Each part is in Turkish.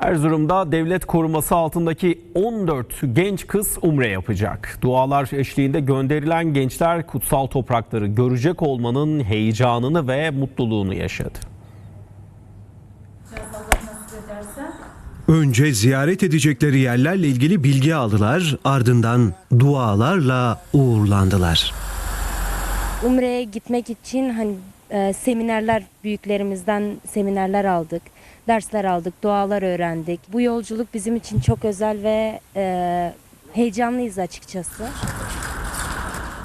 Erzurum'da devlet koruması altındaki 14 genç kız umre yapacak. Dualar eşliğinde gönderilen gençler kutsal toprakları görecek olmanın heyecanını ve mutluluğunu yaşadı. Önce ziyaret edecekleri yerlerle ilgili bilgi aldılar, ardından dualarla uğurlandılar. Umre'ye gitmek için hani e, seminerler büyüklerimizden seminerler aldık. Dersler aldık, dualar öğrendik. Bu yolculuk bizim için çok özel ve e, heyecanlıyız açıkçası.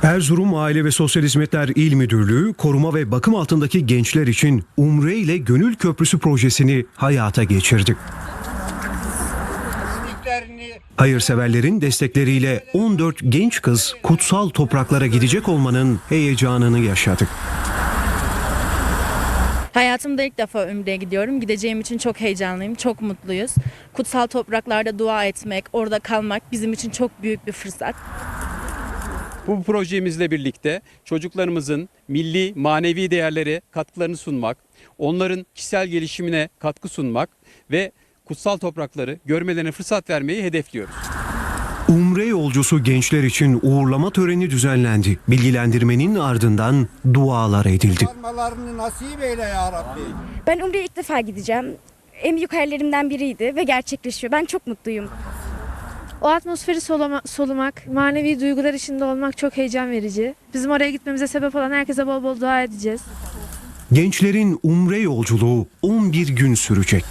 Erzurum Aile ve Sosyal Hizmetler İl Müdürlüğü koruma ve bakım altındaki gençler için Umre ile Gönül Köprüsü projesini hayata geçirdi. Hayırseverlerin destekleriyle 14 genç kız kutsal topraklara gidecek olmanın heyecanını yaşadı. Hayatımda ilk defa Ümre'ye gidiyorum. Gideceğim için çok heyecanlıyım, çok mutluyuz. Kutsal topraklarda dua etmek, orada kalmak bizim için çok büyük bir fırsat. Bu projemizle birlikte çocuklarımızın milli manevi değerlere katkılarını sunmak, onların kişisel gelişimine katkı sunmak ve kutsal toprakları görmelerine fırsat vermeyi hedefliyoruz. Umre yolcusu gençler için uğurlama töreni düzenlendi. Bilgilendirmenin ardından dualar edildi. Varmalarını nasip eyle ya Rabbi. Ben Umre'ye ilk defa gideceğim. En büyük hayallerimden biriydi ve gerçekleşiyor. Ben çok mutluyum. O atmosferi soluma- solumak, manevi duygular içinde olmak çok heyecan verici. Bizim oraya gitmemize sebep olan herkese bol bol dua edeceğiz. Gençlerin umre yolculuğu 11 gün sürecek.